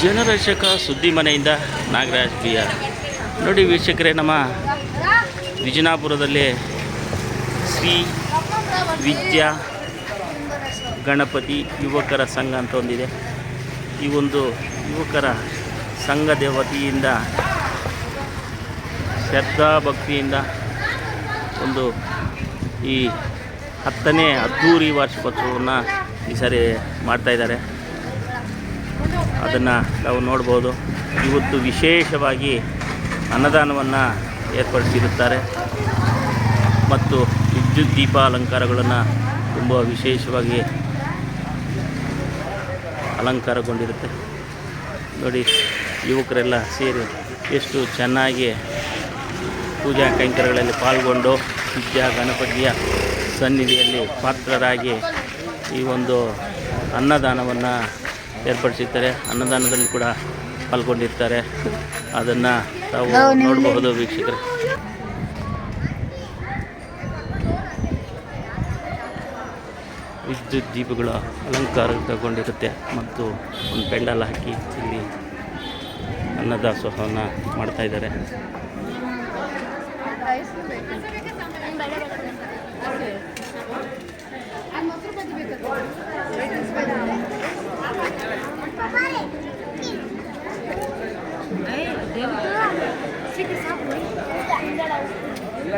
ಜನರಕ್ಷಕ ಸುದ್ದಿ ಮನೆಯಿಂದ ನಾಗರಾಜ್ ಬಿ ನೋಡಿ ವೀಕ್ಷಕರೇ, ನಮ್ಮ ವಿಜಯನಾಪುರದಲ್ಲಿ ಶ್ರೀ ವಿದ್ಯಾ ಗಣಪತಿ ಯುವಕರ ಸಂಘ ಅಂತ ಒಂದಿದೆ. ಈ ಒಂದು ಯುವಕರ ಸಂಘದ ವತಿಯಿಂದ ಶ್ರದ್ಧಾ ಭಕ್ತಿಯಿಂದ ಒಂದು ಈ ಹತ್ತನೇ ಅದ್ಧೂರಿ ವಾರ್ಷಿಕೋತ್ಸವವನ್ನು ಈ ಸಾರಿ ಮಾಡ್ತಾಯಿದ್ದಾರೆ ಅದನ್ನು ನಾವು ನೋಡ್ಬೋದು. ಇವತ್ತು ವಿಶೇಷವಾಗಿ ಅನ್ನದಾನವನ್ನು ಏರ್ಪಡಿಸಿರುತ್ತಾರೆ. ಮತ್ತು ವಿದ್ಯುತ್ ದೀಪ ಅಲಂಕಾರಗಳನ್ನು ತುಂಬ ವಿಶೇಷವಾಗಿ ಅಲಂಕಾರಗೊಂಡಿರುತ್ತೆ. ನೋಡಿ, ಯುವಕರೆಲ್ಲ ಸೇರಿ ಎಷ್ಟು ಚೆನ್ನಾಗಿ ಪೂಜಾ ಕೈಂಕರ್ಯಗಳಲ್ಲಿ ಪಾಲ್ಗೊಂಡು ವಿದ್ಯಾ ಗಣಪತಿಯ ಸನ್ನಿಧಿಯಲ್ಲಿ ಪಾತ್ರರಾಗಿ ಈ ಒಂದು ಅನ್ನದಾನವನ್ನು ಏರ್ಪಡಿಸಿರ್ತಾರೆ. ಅನ್ನದಾನದಲ್ಲಿ ಕೂಡ ಪಾಲ್ಗೊಂಡಿರ್ತಾರೆ. ಅದನ್ನು ತಾವು ನೋಡಬಹುದು ವೀಕ್ಷಕರು. ವಿದ್ಯುತ್ ದೀಪಗಳ ಅಲಂಕಾರಗೊಂಡಿರುತ್ತೆ ಮತ್ತು ಒಂದು ಪೆಂಡಲ್ ಹಾಕಿ ಇಲ್ಲಿ ಅನ್ನದಾಸೋಹವನ್ನು ಮಾಡ್ತಾ ಇದ್ದಾರೆ. ಆ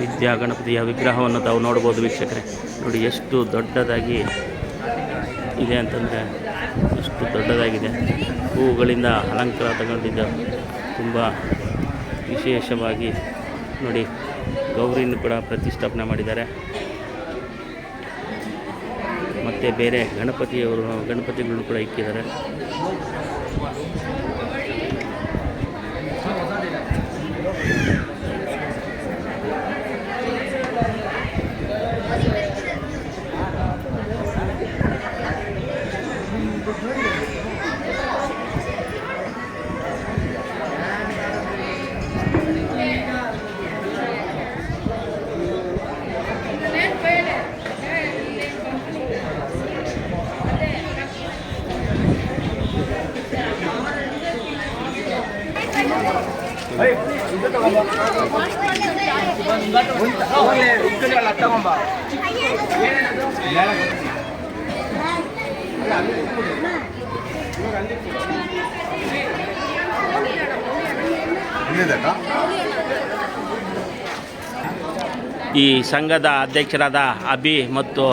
ವಿದ್ಯಾ ಗಣಪತಿಯ ವಿಗ್ರಹವನ್ನು ತಾವು ನೋಡ್ಬೋದು ವೀಕ್ಷಕರೇ. ನೋಡಿ, ಎಷ್ಟು ದೊಡ್ಡದಾಗಿ ಇದೆ ಅಂತಂದರೆ ಎಷ್ಟು ದೊಡ್ಡದಾಗಿದೆ. ಹೂವುಗಳಿಂದ ಅಲಂಕಾರ ತಗೊಂಡಿದ್ದ ತುಂಬ ವಿಶೇಷವಾಗಿ ನೋಡಿ, ಗೌರಿಯನ್ನು ಕೂಡ ಪ್ರತಿಷ್ಠಾಪನೆ ಮಾಡಿದ್ದಾರೆ. ಮತ್ತು ಬೇರೆ ಗಣಪತಿಯವರು, ಗಣಪತಿಗಳನ್ನು ಕೂಡ ಇಕ್ಕಿದ್ದಾರೆ. ಈ ಸಂಘದ ಅಧ್ಯಕ್ಷರಾದ ಅಭಿ ಮತ್ತು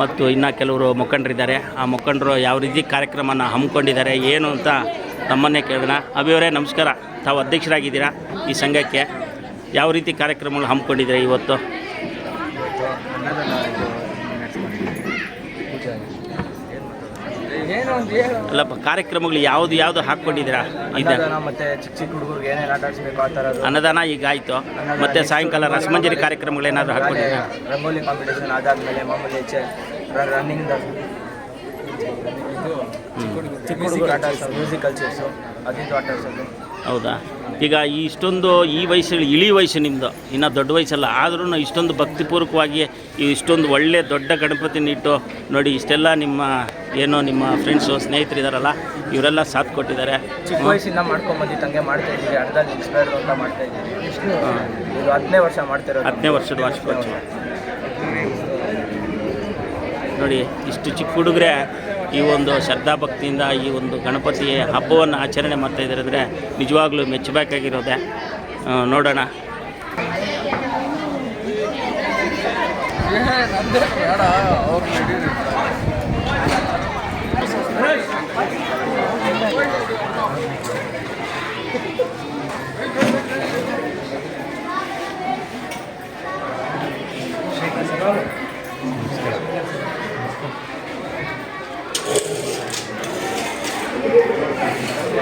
ಮತ್ತು ಇನ್ನು ಕೆಲವರು ಮುಖಂಡರಿದ್ದಾರೆ. ಆ ಮುಖಂಡರು ಯಾವ ರೀತಿ ಕಾರ್ಯಕ್ರಮನ ಹಮ್ಮಿಕೊಂಡಿದ್ದಾರೆ, ಏನು ಅಂತ ನಮ್ಮನ್ನೇ ಕೇಳೋಣ. ಅಭಿ ಅವರೇ, ನಮಸ್ಕಾರ. ತಾವು ಅಧ್ಯಕ್ಷರಾಗಿದ್ದೀರಾ ಈ ಸಂಘಕ್ಕೆ? ಯಾವ ರೀತಿ ಕಾರ್ಯಕ್ರಮಗಳು ಹಮ್ಮಿಕೊಂಡಿದ್ದೀರಾ ಇವತ್ತು ಏನೋ ಒಂದು ಹೇಳು ಅಲ್ಲಪ್ಪ ಕಾರ್ಯಕ್ರಮಗಳು ಯಾವ್ದು ಯಾವ್ದು ಹಾಕೊಂಡಿದ್ದೀರಾ ಇದೆ ಅನ್ನದಾನ ಮತ್ತೆ ಚಿಕ್ಕ ಚಿಕ್ಕ ಹುಡುಗರಿಗೆ ಏನೇನು ಆಟ ಆಡಿಸ್ಬೇಕು ಆ ಥರದ್ದು? ಅನ್ನದಾನ ಈಗ ಆಯಿತು. ಮತ್ತೆ ಸಾಯಂಕಾಲ ರಸಮಂಜರಿ ಕಾರ್ಯಕ್ರಮಗಳೇನಾದರೂ ಹಾಕ್ಕೊಂಡಿದ್ದೀರಾ? ರಂಗೋಲಿ ಕಾಂಪಿಟೇಷನ್ ಅದಾದ್ಮೇಲೆ ಮಾಮೂಲಿ ರನ್ನಿಂಗ್ ಚಿಕ್ಕ ಹುಡುಗರು ಆಟ ಆಡ್ಸೋದು ಮ್ಯೂಸಿಕಲ್ ಚೇರ್ಸು ಅದಿದ್ದು ಆಟ ಆಡ್ಸೋದು. ಹೌದಾ? ಈಗ ಈ ಇಷ್ಟೊಂದು ಈ ವಯಸ್ಸಲ್ಲಿ ಇಳಿ ವಯಸ್ಸು ನಿಮ್ಮದು ಇನ್ನೂ ದೊಡ್ಡ ವಯಸ್ಸಲ್ಲ. ಆದ್ರೂ ಇಷ್ಟೊಂದು ಭಕ್ತಿಪೂರ್ವಕವಾಗಿ ಈ ಇಷ್ಟೊಂದು ಒಳ್ಳೆ ದೊಡ್ಡ ಗಣಪತಿನಿಟ್ಟು ನೋಡಿ ಇಷ್ಟೆಲ್ಲ ನಿಮ್ಮ ಏನೋ ನಿಮ್ಮ ಫ್ರೆಂಡ್ಸು ಸ್ನೇಹಿತರಿದಾರಲ್ಲ ಇವರೆಲ್ಲ ಸಾಥ್ ಕೊಟ್ಟಿದ್ದಾರೆ. ಚಿಕ್ಕ ವಯಸ್ಸಿಂದ ಹಂಗೆ ಮಾಡ್ತಾ ಇದ್ದೀವಿ. ಅರ್ಧದಲ್ಲಿ ಎಕ್ಸ್ಪೈರ್ಡ್ ಅಂತ ಮಾಡ್ತಾ ಇದ್ದೀವಿ. ಇದು ಹತ್ತನೇ ವರ್ಷ ಮಾಡ್ತಿರೋದು. ಹತ್ತನೇ ವರ್ಷದ ವಾರ್ಷಿಕೋತ್ಸವ ನೋಡಿ ಇಷ್ಟು ಚಿಕ್ಕ ಹುಡುಗರೆ ಈ ಒಂದು ಶ್ರದ್ಧಾ ಭಕ್ತಿಯಿಂದ ಈ ಒಂದು ಗಣಪತಿ ಹಬ್ಬವನ್ನು ಆಚರಣೆ ಮಾಡ್ತಾ ಇದ್ದಾರೆ ಅಂದರೆ ನಿಜವಾಗ್ಲೂ ಮೆಚ್ಚಬೇಕಾಗಿರೋದೆ ನೋಡೋಣ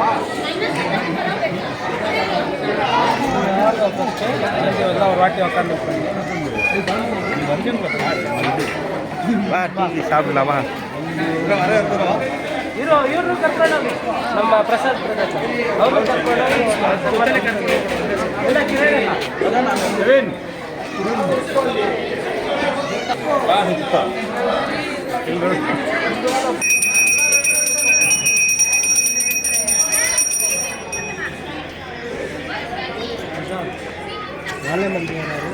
ಆ, ನೋಡೋಣ ಇರೋ ಇವ್ರನ್ನು ಕರ್ಕೊಂಡು. ನಮ್ಮ ಪ್ರಸಾದ್ ಕರ್ಕೊಂಡು ಹೋಗಿ. ಮಂದಿ ಕಿರಣ್ ಅಲ್ಲ?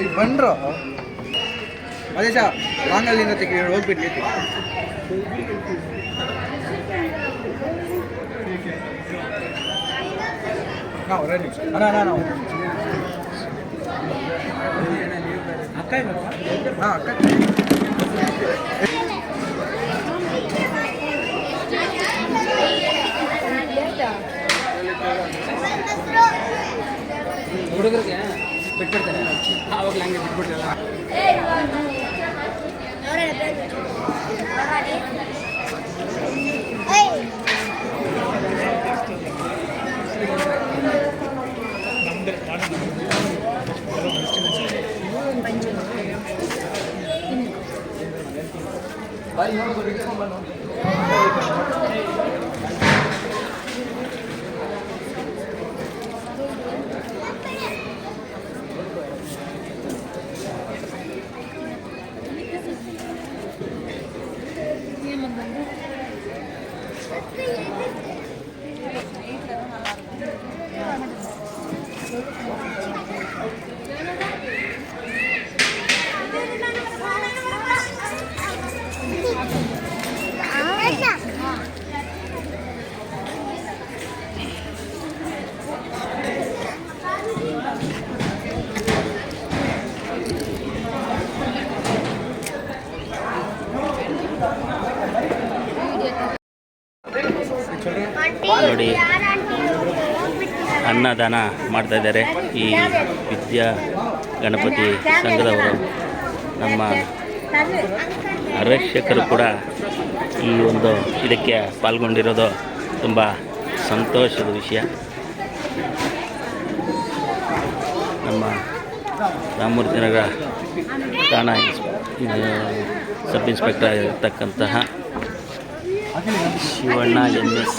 ಈಗ ಬಂದ್ರು ಅದೇ ವಾಂಗಲ್ಲಿಂದ ತೆಗಿ ಹೋಗ್ಬಿಟ್ಟು ನಾವು ರೆಡಿ ಅಣ್ಣ ಅಣ್ಣ ನಾವು ಅಕ್ಕ ಹಾಂ ಅಕ್ಕ. ಹುಡುಗರಿಗೆ ಬಿಟ್ಬಿಡ್ತಾರೆ. ಆವಾಗಲೇ ಹಂಗೆ ಬಿಟ್ಬಿಟ್ಟಿರಲ್ಲ ನೋಡಿ ಅನ್ನದಾನ ಮಾಡ್ತಾ ಇದ್ದಾರೆ ಈ ವಿದ್ಯಾ ಗಣಪತಿ ಸಂಘದವರು. ನಮ್ಮ ಅರಕ್ಷಕರು ಕೂಡ ಈ ಒಂದು ಇದಕ್ಕೆ ಪಾಲ್ಗೊಂಡಿರೋದು ತುಂಬ ಸಂತೋಷದ ವಿಷಯ. ನಮ್ಮ ರಾಮಮೂರ್ತಿನಗರ ಠಾಣಾ ಸಬ್ ಇನ್ಸ್ಪೆಕ್ಟರ್ ಆಗಿರ್ತಕ್ಕಂತಹ ಶಿವಣ್ಣ ಎನ್ ಎಸ್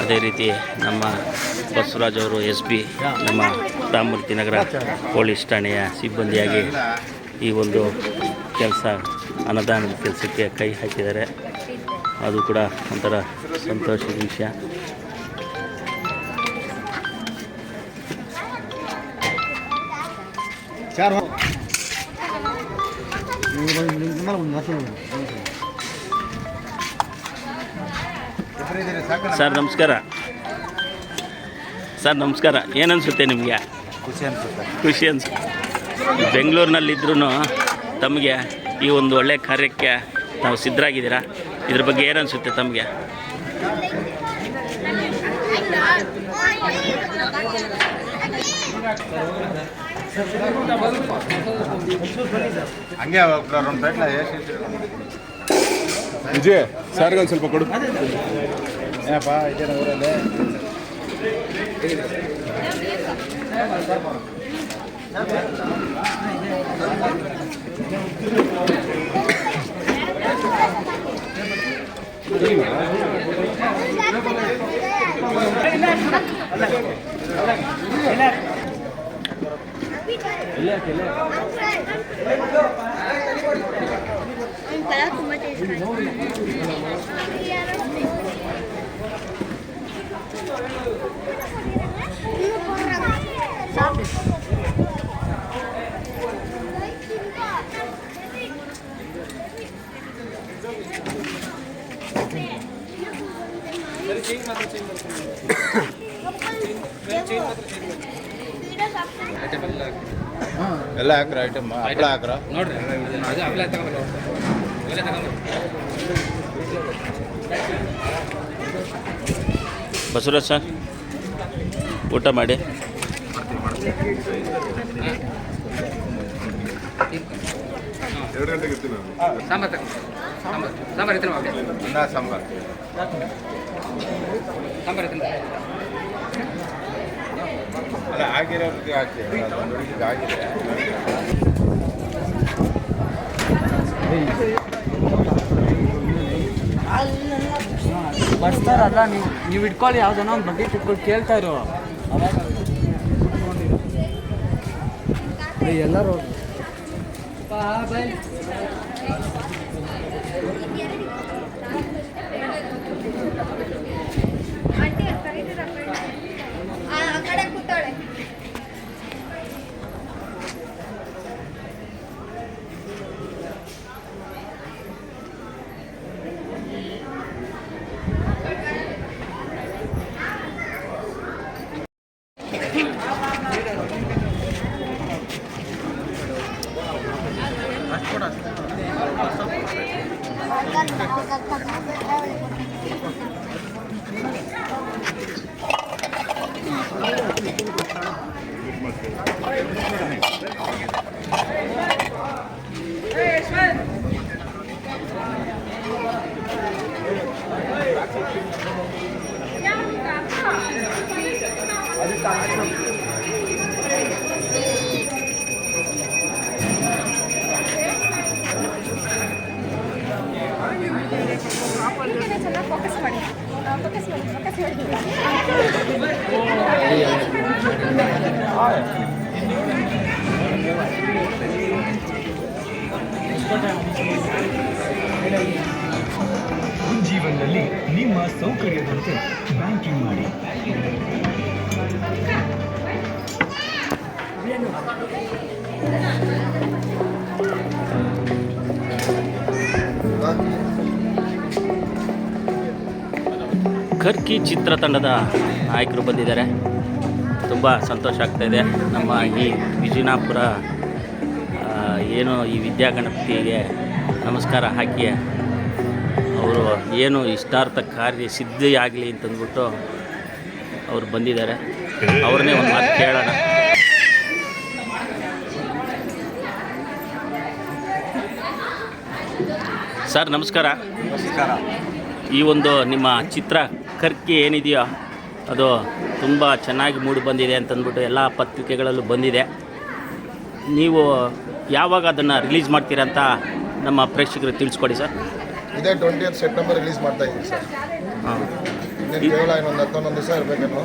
ಅದೇ ರೀತಿ ನಮ್ಮ ಬಸವರಾಜ್ ಅವರು, ಎಸ್ ಬಿ ನಮ್ಮ ರಾಮಮೂರ್ತಿ ನಗರ ಪೊಲೀಸ್ ಠಾಣೆಯ ಸಿಬ್ಬಂದಿಯಾಗಿ ಈ ಒಂದು ಕೆಲಸ, ಅನುದಾನದ ಕೆಲಸಕ್ಕೆ ಕೈ ಹಾಕಿದ್ದಾರೆ. ಅದು ಕೂಡ ಒಂಥರ ಸಂತೋಷದ ವಿಷಯ. ಚಾರ್ ಸರ್ ನಮಸ್ಕಾರ. ಸರ್ ನಮಸ್ಕಾರ. ಏನನ್ಸುತ್ತೆ ನಿಮಗೆ? ಖುಷಿ ಅನ್ಸುತ್ತೆ. ಖುಷಿ ಅನ್ಸುತ್ತೆ ಬೆಂಗಳೂರಿನಲ್ಲಿದ್ದರೂ ತಮಗೆ ಈ ಒಂದು ಒಳ್ಳೆಯ ಕಾರ್ಯಕ್ಕೆ ತಾವು ಸಿದ್ಧರಾಗಿದ್ದೀರಾ? ಇದ್ರ ಬಗ್ಗೆ ಏನನ್ಸುತ್ತೆ ತಮಗೆ? ಹಂಗೆ ವಿಜಯ್ ಸಾರ್ಗೆ ಒಂದು ಸ್ವಲ್ಪ ಕೊಡು. ಏನಪ್ಪ ಇದೇನು ಊರಲ್ಲಿ? ಕಲರ್ ತುಂಬ ಟೇಸ್ಟ್ ಎಲ್ಲ ಹಾಕ್ರ ಐಟಮ್ ಹಪ್ಪಳ ಹಾಕ್ರ ಬಸವರಾಜ್ ಸರ್, ಊಟ ಮಾಡಿ. ಎರಡು ಇರ್ತೀನಿ ಸಾಂಬಾರು ಸಾಂಬಾರ್ ಸಾಂಬಾರ್ ಅನ್ನ ಸಾಂಬಾರ್ ಇತ್ತು ಅಲ್ಲ ಆಗಿರೋರಿಗೆ ಒಂದು ಹುಡುಗಿಗೆ ಅಲ್ಲ ನೀವು ನೀವು ಇಟ್ಕೊಳ್ಳಿ ಯಾವ್ದನ ಒಂದು ಬಗ್ಗೆ ಇಟ್ಕೊಂಡು ಕೇಳ್ತಾ ಇರೋ. ಎಲ್ಲರೂ ಆ ಕಡೆ ಕೂತಾಳೆ ಚೆನ್ನಾಗಿ ಫೋಕಸ್ ಮಾಡಿ ಫೋಕಸ್ ಮಾಡಿ ಫೋಕಸ್ ಮಾಡಿ ಜೀವನದಲ್ಲಿ ನಿಮ್ಮ ಸೌಕರ್ಯದಂತೆ ಬ್ಯಾಂಕಿಂಗ್ ಮಾಡಿ. ಖರ್ಕಿ ಚಿತ್ರತಂಡದ ನಾಯಕರು ಬಂದಿದ್ದಾರೆ. ತುಂಬ ಸಂತೋಷ ಆಗ್ತಾಯಿದೆ ನಮ್ಮ ಈ ವಿಜಯನಾಪುರ ಏನು ಈ ವಿದ್ಯಾಗಣಪತಿಗೆ ನಮಸ್ಕಾರ ಹಾಕಿ ಅವರು ಏನು ಇಷ್ಟಾರ್ಥ ಕಾರ್ಯ ಸಿದ್ಧಿ ಆಗಲಿ ಅಂತಂದ್ಬಿಟ್ಟು ಅವರು ಬಂದಿದ್ದಾರೆ. ಅವ್ರನ್ನೇ ಒಂದು ಮಾತು ಕೇಳೋಣ. ಸರ್ ನಮಸ್ಕಾರ. ನಮಸ್ಕಾರ. ಈ ಒಂದು ನಿಮ್ಮ ಚಿತ್ರ ಕರ್ಕಿ ಏನಿದೆಯೋ ಅದು ತುಂಬ ಚೆನ್ನಾಗಿ ಮೂಡಿ ಬಂದಿದೆ ಅಂತಂದ್ಬಿಟ್ಟು ಎಲ್ಲ ಪತ್ರಿಕೆಗಳಲ್ಲೂ ಬಂದಿದೆ. ನೀವು ಯಾವಾಗ ಅದನ್ನು ರಿಲೀಸ್ ಮಾಡ್ತೀರಾ ಅಂತ ನಮ್ಮ ಪ್ರೇಕ್ಷಕರು ತಿಳಿಸ್ಕೊಡಿ ಸರ್. ಇದೇ ಟ್ವೆಂಟಿ ಸೆಪ್ಟೆಂಬರ್ ರಿಲೀಸ್ ಮಾಡ್ತಾ ಇದ್ದೀವಿ ಸರ್. ಹಾಂ. ಇನ್ನೇನು ಕೇವಲ ಇನ್ನೊಂದು ಹತ್ತೊಂದೊಂದು ದಿವಸ ಇರಬೇಕೇನು.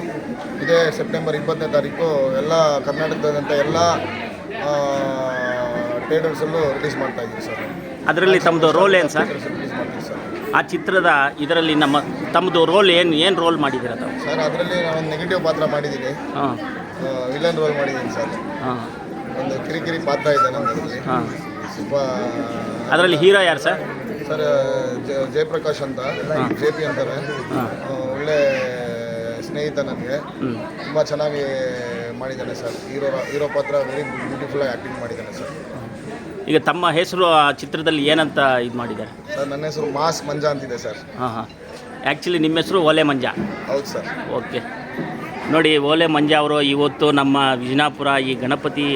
ಇದೇ ಸೆಪ್ಟೆಂಬರ್ ಇಪ್ಪತ್ತನೇ ತಾರೀಕು ಎಲ್ಲ ಕರ್ನಾಟಕದಂಥ ಎಲ್ಲ ಥಿಯೇಟರ್ಸಲ್ಲೂ ರಿಲೀಸ್ ಮಾಡ್ತಾ ಇದ್ದೀವಿ ಸರ್. ಅದರಲ್ಲಿ ತಮ್ಮದು ರೋಲ್ ಏನು ಸರ್? ಆ ಚಿತ್ರದ ಇದರಲ್ಲಿ ನಮ್ಮ ತಮ್ಮದು ರೋಲ್ ಏನು ಏನು ರೋಲ್ ಮಾಡಿದ್ದೀರ ತಾವು? ಸರ್ ಅದರಲ್ಲಿ ನಾನು ನೆಗೆಟಿವ್ ಪಾತ್ರ ಮಾಡಿದ್ದೀನಿ ಹಾಂ. ವಿಲನ್ ರೋಲ್ ಮಾಡಿದ್ದೀನಿ ಸರ್. ಹಾಂ. ಒಂದು ಕಿರಿಕಿರಿ ಪಾತ್ರ ಇದೆ ನಮ್ಮಲ್ಲಿ ಹಾಂ. ಸ್ವಲ್ಪ ಅದರಲ್ಲಿ ಹೀರೋ ಯಾರು ಸರ್? ಸರ್ ಜಯಪ್ರಕಾಶ್ ಅಂತ ಜೆ ಪಿ ಅಂತಾರೆ. ಒಳ್ಳೆ ಸ್ನೇಹಿತ ನನಗೆ ತುಂಬ ಚೆನ್ನಾಗಿ ಮಾಡಿದ್ದಾನೆ ಸರ್. ಹೀರೋ ಹೀರೋ ಪಾತ್ರ ವೆರಿ ಬ್ಯೂಟಿಫುಲ್ಲಾಗಿ ಆ್ಯಕ್ಟಿಂಗ್ ಮಾಡಿದ್ದಾನೆ ಸರ್. ಈಗ ತಮ್ಮ ಹೆಸರು ಆ ಚಿತ್ರದಲ್ಲಿ ಏನಂತ ಇದು ಮಾಡಿದ್ದಾರೆ? ಸರ್ ನನ್ನ ಹೆಸರು ಮಾಸ್ ಮಂಜಾ ಅಂತಿದೆ ಸರ್. ಹಾಂ ಹಾಂ. ಆ್ಯಕ್ಚುಲಿ ನಿಮ್ಮ ಹೆಸರು ಓಲೆ ಮಂಜ? ಹೌದು ಸರ್. ಓಕೆ. ನೋಡಿ ಓಲೆ ಮಂಜ ಅವರು ಇವತ್ತು ನಮ್ಮ ವಿಜಯಪುರ ಈ ಗಣಪತಿ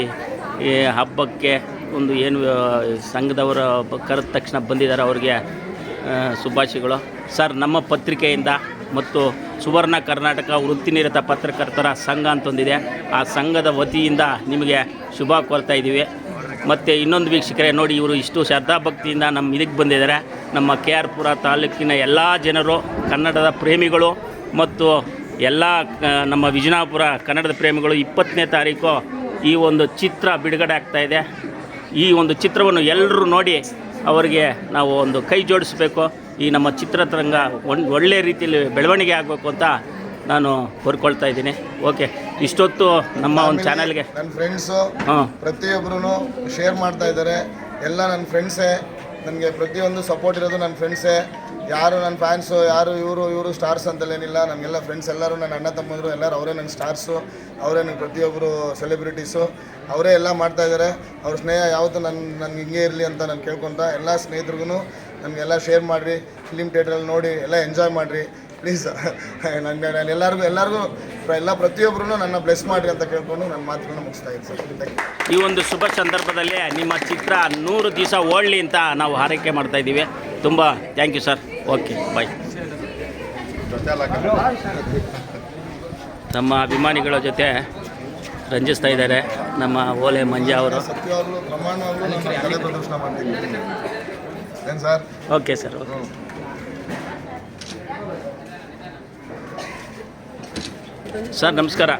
ಈ ಹಬ್ಬಕ್ಕೆ ಒಂದು ಏನು ಸಂಘದವರು ಕರೆದ ತಕ್ಷಣ ಬಂದಿದ್ದಾರೆ ಅವ್ರಿಗೆ ಶುಭಾಶಯಗಳು. ಸರ್ ನಮ್ಮ ಪತ್ರಿಕೆಯಿಂದ ಮತ್ತು ಸುವರ್ಣ ಕರ್ನಾಟಕ ವೃತ್ತಿನಿರತ ಪತ್ರಕರ್ತರ ಸಂಘ ಅಂತೊಂದಿದೆ. ಆ ಸಂಘದ ವತಿಯಿಂದ ನಿಮಗೆ ಶುಭ ಕೋರ್ತಾ ಇದ್ದೀವಿ. ಮತ್ತು ಇನ್ನೊಂದು ವೀಕ್ಷಕರೇ, ನೋಡಿ ಇವರು ಇಷ್ಟು ಶ್ರದ್ಧಾಭಕ್ತಿಯಿಂದ ನಮ್ಮ ಇದಕ್ಕೆ ಬಂದಿದ್ದಾರೆ. ನಮ್ಮ ಕೆ ಆರ್ ಪುರ ತಾಲೂಕಿನ ಎಲ್ಲ ಜನರು, ಕನ್ನಡದ ಪ್ರೇಮಿಗಳು ಮತ್ತು ಎಲ್ಲ ನಮ್ಮ ವಿಜಯನಾಪುರ ಕನ್ನಡದ ಪ್ರೇಮಿಗಳು, ಇಪ್ಪತ್ತನೇ ತಾರೀಕು ಈ ಒಂದು ಚಿತ್ರ ಬಿಡುಗಡೆ ಆಗ್ತಾಯಿದೆ ಈ ಒಂದು ಚಿತ್ರವನ್ನು ಎಲ್ಲರೂ ನೋಡಿ ಅವರಿಗೆ ನಾವು ಒಂದು ಕೈ ಜೋಡಿಸ್ಬೇಕು. ಈ ನಮ್ಮ ಚಿತ್ರತರಂಗ ಒಳ್ಳೆ ರೀತಿಯಲ್ಲಿ ಬೆಳವಣಿಗೆ ಆಗಬೇಕು ಅಂತ ನಾನು ಕೋರ್ಕೊಳ್ತಾ ಇದ್ದೀನಿ. ಓಕೆ ಇಷ್ಟೊತ್ತು ನಮ್ಮ ಒಂದು ಚಾನಲ್ಗೆ ನನ್ನ ಫ್ರೆಂಡ್ಸು ಹಾಂ. ಪ್ರತಿಯೊಬ್ಬರೂ ಶೇರ್ ಮಾಡ್ತಾ ಇದ್ದಾರೆ. ಎಲ್ಲ ನನ್ನ ಫ್ರೆಂಡ್ಸೇ ನನಗೆ ಪ್ರತಿಯೊಂದು ಸಪೋರ್ಟ್ ಇರೋದು ನನ್ನ ಫ್ರೆಂಡ್ಸೇ ಯಾರು ನನ್ನ ಫ್ಯಾನ್ಸು ಯಾರು ಇವರು ಇವರು ಸ್ಟಾರ್ಸ್ ಅಂತಲೇನಿಲ್ಲ ನಮಗೆಲ್ಲ ಫ್ರೆಂಡ್ಸ್ ಎಲ್ಲರೂ ನನ್ನ ಅಣ್ಣ ತಮ್ಮಂದರು ಎಲ್ಲರೂ ಅವರೇ ನನ್ನ ಸ್ಟಾರ್ಸು ಅವರೇ ನನ್ನ ಪ್ರತಿಯೊಬ್ಬರು ಸೆಲೆಬ್ರಿಟೀಸು ಅವರೇ ಎಲ್ಲ ಮಾಡ್ತಾ ಇದ್ದಾರೆ. ಅವ್ರ ಸ್ನೇಹ ಯಾವತ್ತೂ ನನ್ನ ನನಗೆ ಹಿಂಗೆ ಇರಲಿ ಅಂತ ನಾನು ಕೇಳ್ಕೊತ ಎಲ್ಲ ಸ್ನೇಹಿತರಿಗೂ ನಮಗೆಲ್ಲ ಶೇರ್ ಮಾಡಿರಿ. ಫಿಲಿಮ್ ಥಿಯೇಟ್ರಲ್ಲಿ ನೋಡಿ ಎಲ್ಲ ಎಂಜಾಯ್ ಮಾಡಿರಿ. ಪ್ಲೀಸ್ ನನ್ನ ನಾನು ಎಲ್ಲರಿಗೂ ಎಲ್ಲರಿಗೂ ಎಲ್ಲ ಪ್ರತಿಯೊಬ್ಬರೂ ನನ್ನ ಬ್ಲೆಸ್ ಮಾಡಿರಿ ಅಂತ ಕೇಳ್ಕೊಂಡು ನನ್ನ ಮಾತುಗಳನ್ನ ಮುಗಿಸ್ತಾ ಇದ್ದೀನಿ ಸರ್. ಈ ಒಂದು ಶುಭ ಸಂದರ್ಭದಲ್ಲಿ ನಿಮ್ಮ ಚಿತ್ರ ನೂರು ದಿವಸ ಓಡಲಿ ಅಂತ ನಾವು ಹಾರೈಕೆ ಮಾಡ್ತಾ ಇದ್ದೀವಿ. ತುಂಬ thank you sir okay bye ನಮ್ಮ ಅಭಿಮಾನಿಗಳ ಜೊತೆ ರಂಜಿಸ್ತಾ ಇದ್ದಾರೆ ನಮ್ಮ ಓಲೆ ಮಂಜಾ ಅವರು. Sir? Okay sir okay sir ನಮಸ್ಕಾರ.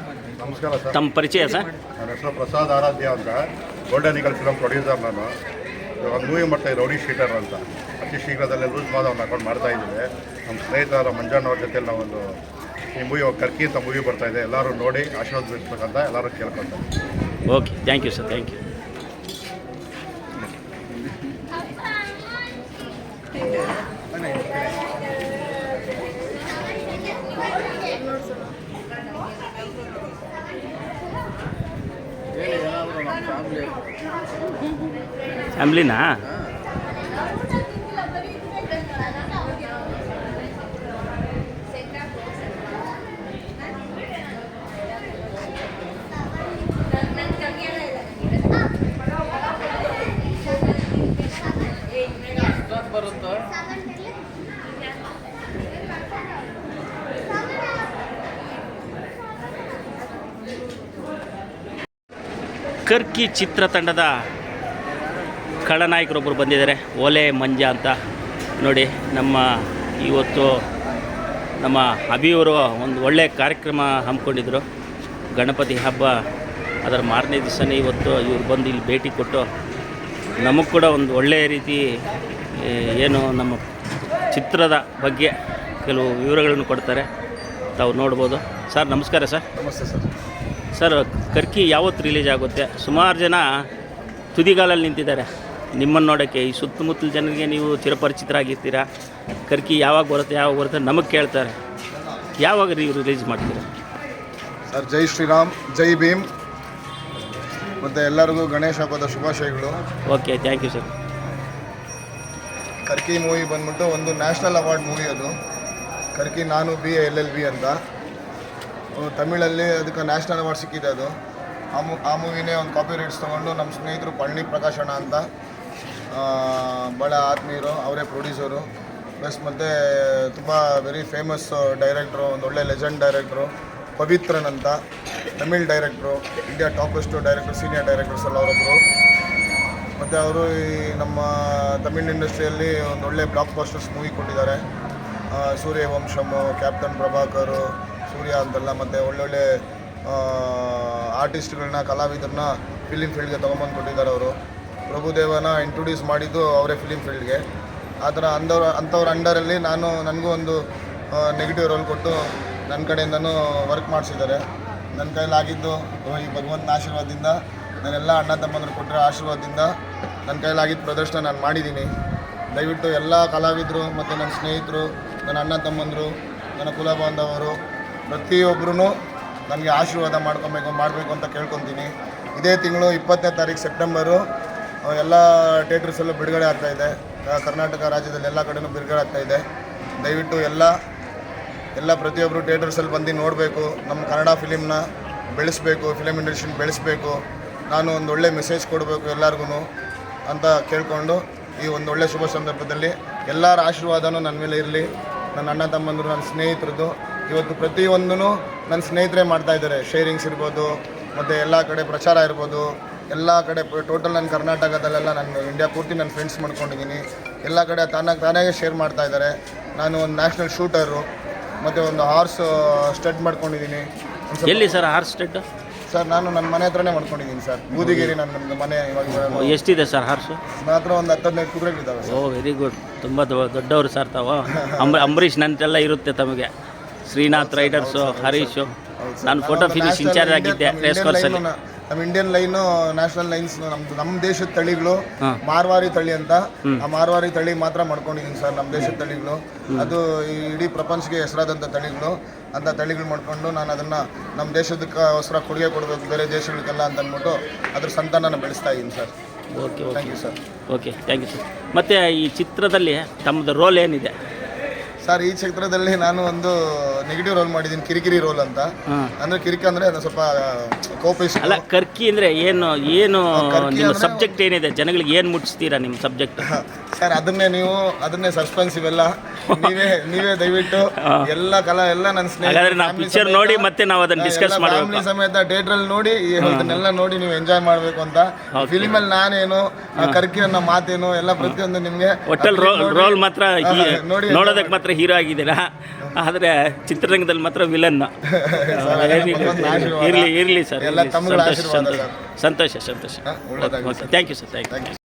ನಮಸ್ಕಾರ ಸರ್. ತಮ್ಮ ಪರಿಚಯ ಸರ್. ನನ್ನ ಹೆಸರು ಪ್ರಸಾದ್ ಆರಾಧ್ಯ ಅಂತ. ಗೋಲ್ಡನ್ ಈಗಲ್ ಫಿಲಮ್ ಪ್ರೊಡ್ಯೂಸರ್ ನಾನು. ಇವಾಗ ಒಂದು ಮೂವಿ ಮಾಡ್ತಾ ರೌಡಿ ಶೀಟರ್ ಅಂತ. ಅತಿ ಶೀಘ್ರದಲ್ಲೇ ಲೂಸ್ ಮಾದವನ ಅಕೌಂಟ್ ಮಾಡ್ತಾ ಇದ್ದೀವಿ. ನಮ್ಮ ಸ್ನೇಹಿತರ ಮಂಜಣ್ಣವ್ರ ಜೊತೆ ನಾವೊಂದು ಈ ಮೂವಿ ಕರ್ಕಿ ಅಂತ ಮೂವಿ ಬರ್ತಾ ಇದೆ. ಎಲ್ಲರೂ ನೋಡಿ ಆಶೀರ್ವದಿಸ್ಬೇಕಂತ ಎಲ್ಲರೂ ಕೇಳ್ಕೊತಾರೆ okay thank you sir thank you ಫ್ಯಾಮ್ಲಿನಾ Karki ಚಿತ್ರತಂಡದ ಖಳನಾಯಕರೊಬ್ಬರು ಬಂದಿದ್ದಾರೆ ಓಲೆ ಮಂಜ ಅಂತ. ನೋಡಿ ನಮ್ಮ ಇವತ್ತು ನಮ್ಮ ಅಭಿಯವರು ಒಂದು ಒಳ್ಳೆಯ ಕಾರ್ಯಕ್ರಮ ಹಮ್ಮಿಕೊಂಡಿದ್ದರು ಗಣಪತಿ ಹಬ್ಬ ಅದರ ಮಾರನೇ ದಿವಸನೇ ಇವತ್ತು ಇವ್ರು ಬಂದು ಇಲ್ಲಿ ಭೇಟಿ ಕೊಟ್ಟು ನಮಗೆ ಕೂಡ ಒಂದು ಒಳ್ಳೆಯ ರೀತಿ ಏನು ನಮ್ಮ ಚಿತ್ರದ ಬಗ್ಗೆ ಕೆಲವು ವಿವರಗಳನ್ನು ಕೊಡ್ತಾರೆ. ತಾವು ನೋಡ್ಬೋದು. ಸರ್ ನಮಸ್ಕಾರ ಸರ್. ನಮಸ್ತೆ ಸರ್. ಸರ್ ಕರ್ಕಿ ಯಾವತ್ತು ರಿಲೀಸ್ ಆಗುತ್ತೆ? ಸುಮಾರು ಜನ ತುದಿಗಾಲಲ್ಲಿ ನಿಂತಿದ್ದಾರೆ. ನಿಮ್ಮನ್ನು ನೋಡೋಕ್ಕೆ ಈ ಸುತ್ತಮುತ್ತಲ ಜನರಿಗೆ ನೀವು ಚಿರಪರಿಚಿತರಾಗಿರ್ತೀರಾ? ಕರ್ಕಿ ಯಾವಾಗ ಬರುತ್ತೆ ಯಾವಾಗ ಬರುತ್ತೆ ನಮಗೆ ಕೇಳ್ತಾರೆ. ಯಾವಾಗ ನೀವು ರಿಲೀಸ್ ಮಾಡ್ತೀರಾ? ಸರ್ ಜೈ ಶ್ರೀರಾಮ್ ಜೈ ಭೀಮ್. ಮತ್ತು ಎಲ್ಲರಿಗೂ ಗಣೇಶ ಹಬ್ಬದ ಶುಭಾಶಯಗಳು. Okay thank you sir Karki movie ಬಂದ್ಬಿಟ್ಟು ಒಂದು ನ್ಯಾಷನಲ್ ಅವಾರ್ಡ್ ಮೂವಿ ಅದು. ಕರ್ಕಿ ನಾನು ಬಿ ಎಲ್ ಎಲ್ ಬಿ ಅಂತ. ತಮಿಳಲ್ಲಿ ಅದಕ್ಕೆ ನ್ಯಾಷನಲ್ ಅವಾರ್ಡ್ ಸಿಕ್ಕಿದೆ ಅದು. ಆ ಮೂ ಆ ಮೂವಿನೇ ಒಂದು ಕಾಪಿ ರೈಟ್ಸ್ ತೊಗೊಂಡು ನಮ್ಮ ಸ್ನೇಹಿತರು ಪಳ್ಳಿ ಪ್ರಕಾಶಣ ಅಂತ. ಭಾಳ ಆತ್ಮೀಯರು, ಅವರೇ ಪ್ರೊಡ್ಯೂಸರು, ಪ್ಲಸ್ ಮತ್ತು ತುಂಬ ವೆರಿ ಫೇಮಸ್ ಡೈರೆಕ್ಟ್ರು ಒಂದು ಒಳ್ಳೆ ಲೆಜೆಂಡ್ ಡೈರೆಕ್ಟ್ರು ಪವಿತ್ರನ್ ಅಂತ, Tamil director India topest director senior directors ಎಲ್ಲ ಅವರೊಬ್ಬರು ಮತ್ತು ಅವರು ಈ ನಮ್ಮ ತಮಿಳ್ ಇಂಡಸ್ಟ್ರಿಯಲ್ಲಿ ಒಂದು ಒಳ್ಳೆ ಬ್ಲಾಕ್ ಬಾಸ್ಟರ್ಸ್ ಮೂವಿ ಕೊಟ್ಟಿದ್ದಾರೆ. ಸೂರ್ಯ ಸೂರ್ಯವಂಶಮು ಕ್ಯಾಪ್ಟನ್ ಪ್ರಭಾಕರು ಸೂರ್ಯ ಅಂತೆಲ್ಲ, ಮತ್ತು ಒಳ್ಳೊಳ್ಳೆ ಆರ್ಟಿಸ್ಟ್ಗಳನ್ನ ಕಲಾವಿದರನ್ನ ಫಿಲಿಮ್ ಫೀಲ್ಡ್ಗೆ ತೊಗೊಂಬಂದು ಕೊಟ್ಟಿದ್ದಾರೆ ಅವರು. ಪ್ರಭುದೇವನ ಇಂಟ್ರೊಡ್ಯೂಸ್ ಮಾಡಿದ್ದು ಅವರೇ ಫಿಲಿಮ್ ಫೀಲ್ಡ್ಗೆ ಆ ಥರ ಅಂದವ್ರ, ಅಂಥವ್ರ ಅಂಡರಲ್ಲಿ ನಾನು, ನನಗೂ ಒಂದು ನೆಗೆಟಿವ್ ರೋಲ್ ಕೊಟ್ಟು ನನ್ನ ಕಡೆಯಿಂದನೂ ವರ್ಕ್ ಮಾಡಿಸಿದ್ದಾರೆ. ನನ್ನ ಕೈಲಾಗಿದ್ದು ಈ ಭಗವಂತನ ಆಶೀರ್ವಾದದಿಂದ, ನಾನೆಲ್ಲ ಅಣ್ಣ ತಮ್ಮಂದ್ರು ಕೊಟ್ಟರೆ ಆಶೀರ್ವಾದದಿಂದ ನನ್ನ ಕೈಲಾಗಿದ್ದ ಪ್ರದರ್ಶನ ನಾನು ಮಾಡಿದ್ದೀನಿ. ದಯವಿಟ್ಟು ಎಲ್ಲ ಕಲಾವಿದರು ಮತ್ತು ನನ್ನ ಸ್ನೇಹಿತರು, ನನ್ನ ಅಣ್ಣ ತಮ್ಮಂದರು, ನನ್ನ ಕುಲ ಬಾಂಧವರು ಪ್ರತಿಯೊಬ್ಬರೂ ನನಗೆ ಆಶೀರ್ವಾದ ಮಾಡ್ಕೊಬೇಕು, ಮಾಡಬೇಕು ಅಂತ ಕೇಳ್ಕೊತೀನಿ. ಇದೇ ತಿಂಗಳು ಇಪ್ಪತ್ತನೇ ತಾರೀಕು ಸೆಪ್ಟೆಂಬರು ಎಲ್ಲ ಥಿಯೇಟರ್ಸಲ್ಲೂ ಬಿಡುಗಡೆ ಇದೆ. ಕರ್ನಾಟಕ ರಾಜ್ಯದಲ್ಲಿ ಎಲ್ಲ ಕಡೆಯೂ ಬಿಡುಗಡೆ ಇದೆ. ದಯವಿಟ್ಟು ಎಲ್ಲ ಎಲ್ಲ ಪ್ರತಿಯೊಬ್ಬರು ಥಿಯೇಟರ್ಸಲ್ಲಿ ಬಂದು ನೋಡಬೇಕು. ನಮ್ಮ ಕನ್ನಡ ಫಿಲಿಮ್ನ ಬೆಳೆಸಬೇಕು ಫಿಲಮ್ ಇಂಡಸ್ಟ್ರಿನ ಬೆಳೆಸಬೇಕು. ನಾನು ಒಂದು ಒಳ್ಳೆ ಮೆಸೇಜ್ ಕೊಡಬೇಕು ಎಲ್ಲರಿಗೂ ಅಂತ ಕೇಳಿಕೊಂಡು ಈ ಒಂದು ಒಳ್ಳೆ ಶುಭ ಸಂದರ್ಭದಲ್ಲಿ ಎಲ್ಲರ ಆಶೀರ್ವಾದನೂ ನನ್ನ ಮೇಲೆ ಇರಲಿ. ನನ್ನ ಅಣ್ಣ ತಮ್ಮಂದರು, ನನ್ನ ಸ್ನೇಹಿತರದ್ದು ಇವತ್ತು ಪ್ರತಿಯೊಂದೂ ನನ್ನ ಸ್ನೇಹಿತರೇ ಮಾಡ್ತಾಯಿದ್ದಾರೆ ಶೇರಿಂಗ್ಸ್ ಇರ್ಬೋದು, ಮತ್ತು ಎಲ್ಲ ಕಡೆ ಪ್ರಚಾರ ಇರ್ಬೋದು. ಎಲ್ಲ ಕಡೆ ಟೋಟಲ್ ನಾನು ಕರ್ನಾಟಕದಲ್ಲೆಲ್ಲ ನಾನು ಇಂಡಿಯಾ ಪೂರ್ತಿ ನನ್ನ ಫ್ರೆಂಡ್ಸ್ ಮಾಡ್ಕೊಂಡಿದ್ದೀನಿ ಎಲ್ಲ ಕಡೆ ತಾನಾಗಿ ತಾನಾಗೆ ಶೇರ್ ಮಾಡ್ತಾ ಇದ್ದಾರೆ ನಾನು ಒಂದು ನ್ಯಾಷನಲ್ ಶೂಟರು ಮತ್ತು ಒಂದು ಹಾರ್ಸ್ ಸ್ಟಡ್ ಮಾಡ್ಕೊಂಡಿದ್ದೀನಿ ಎಲ್ಲಿ ಸರ್ ಹಾರ್ಸ್ ಸ್ಟೆಡ್ ಸರ್ ನಾನು ನನ್ನ ಮನೆ ಹತ್ರನೇ ಮಾಡ್ಕೊಂಡಿದ್ದೀನಿ ಸರ್ ಬೂದಿಗಿರಿ ನನ್ನ ನಮ್ದು ಮನೆ ಇವಾಗ ಎಷ್ಟಿದೆ ಸರ್ ಹಾರ್ಸು ಮಾತ್ರ ಹತ್ರ ಒಂದು ಹತ್ತೊಂದೈದು ಕುದುರೆಗಳಿದ್ದಾವೆ ಓ ವೆರಿ ಗುಡ್ ತುಂಬ ದೊಡ್ಡವರು ಸರ್ ತಾವು. ಅಂಬ ಅಂಬರೀಷ್ ನಂತೆಲ್ಲ ಇರುತ್ತೆ ತಮಗೆ. ಶ್ರೀನಾಥ್ ರೈಡರ್ಸು ಹರೀಶು. ನಾನು ಫೋಟೋ ಫಿನಿಶ್ ಇನ್ಚಾರ್ಜ್ ಆಗಿದ್ದೆ ರೇಸ್ ಕೋರ್ಸಲ್ಲಿ ನಮ್ಮ ಇಂಡಿಯನ್ ಲೈನು ನ್ಯಾಷನಲ್ ಲೈನ್ಸ್ ನಮ್ದು ನಮ್ಮ ದೇಶದ ತಳಿಗಳು. ಮಾರ್ವಾರಿ ತಳಿ ಅಂತ. ಆ ಮಾರ್ವಾರಿ ತಳಿ ಮಾತ್ರ ಮಾಡ್ಕೊಂಡಿದ್ದೀನಿ ಸರ್ ನಮ್ಮ ದೇಶದ ತಳಿಗಳು. ಅದು ಈ ಇಡೀ ಪ್ರಪಂಚಕ್ಕೆ ಹೆಸರಾದಂಥ ತಳಿಗಳು. ಅಂತ ತಳಿಗಳು ಮಾಡ್ಕೊಂಡು ನಾನು ಅದನ್ನು ನಮ್ಮ ದೇಶದಕ್ಕೋಸ್ಕರ ಕೊಡುಗೆ ಕೊಡಬೇಕು ಬೇರೆ ದೇಶಗಳಿಗೆಲ್ಲ ಅಂತ ಅಂದ್ಬಿಟ್ಟು ಅದ್ರ ಸಂತಾನನ ಬೆಳೆಸ್ತಾ ಇದ್ದೀನಿ sir. Okay thank you sir okay thank you sir ಮತ್ತು ಈ ಚಿತ್ರದಲ್ಲಿ ತಮ್ಮದು ರೋಲ್ ಏನಿದೆ? ಸರ್ ಈ ಚಿತ್ರದಲ್ಲಿ ನಾನು ಒಂದು ನೆಗೆಟಿವ್ ರೋಲ್ ಮಾಡಿದ್ದೀನಿ ಕಿರಿಕಿರಿ ರೋಲ್ ಅಂತ. ಅಂದ್ರೆ ಕಿರಿಕ ಅಂದರೆ ಅದು ಸ್ವಲ್ಪ ಕೋಪಿಸ್. ಅಲ್ಲ ಕರ್ಕಿ ಅಂದ್ರೆ ಏನು ಏನು ನಿಮ್ಮ ಸಬ್ಜೆಕ್ಟ್ ಏನಿದೆ? ಜನಗಳಿಗೆ ಏನು ಮುಟ್ಟಿಸ್ತೀರಾ ನಿಮ್ಮ ಸಬ್ಜೆಕ್ಟ್ ಸರ್ ಅದನ್ನೇ ನೀವು ಅದನ್ನೇ ಸಸ್ಪೆನ್ಸ್ ಇವೆಲ್ಲ. ನೀವೇ ನೀವೇ ದಯವಿಟ್ಟು ಎಲ್ಲ ಕಲಾ ಎಲ್ಲ ನನ್ನ ಹಾಗಾದ್ರೆ ನಾವು ನೋಡಿ ಮತ್ತೆ ನಾವು ಅದನ್ನ ಡಿಸ್ಕಸ್ ಮಾಡ್ಬೇಕು. ಫ್ಯಾಮಿಲಿ ಸಮೇತ ಥಿಯೇಟ್ರಲ್ಲಿ ನೋಡಿ ಈ ಅದನ್ನೆಲ್ಲ ನೋಡಿ ನೀವು ಎಂಜಾಯ್ ಮಾಡಬೇಕು ಅಂತ. ಫಿಲಿಮಲ್ಲಿ ನಾನೇನು ಆ ಕರ್ಕಿ ಅನ್ನೋ ಮಾತೇನು ಎಲ್ಲ ಪ್ರತಿಯೊಂದು ನಿಮಗೆ ಒಟ್ಟಲ್ ರೋಲ್ ರೋಲ್ ಮಾತ್ರ ಹೀ- ನೋಡಿ ನೋಡೋದಕ್ಕೆ ಮಾತ್ರ ಹೀರೋ ಆಗಿದ್ದೀರಾ? ಆದ್ರೆ ಚಿತ್ರರಂಗದಲ್ಲಿ ಮಾತ್ರ ವಿಲನ್ ಇರ್ಲಿ ಇರ್ಲಿ ಸರ್ ಎಲ್ಲ ಇರ್ಲಿ. ತಮ್ಮಗಳ ಸಂತೋಷ ಆಶೀರ್ವಾದ ಸಂತೋಷ ಸಂತೋಷ ಸಂತೋಷ. ಹಾ, ಒಳ್ಳೆದಾಗ್ಲಿ okay thank you sir thank you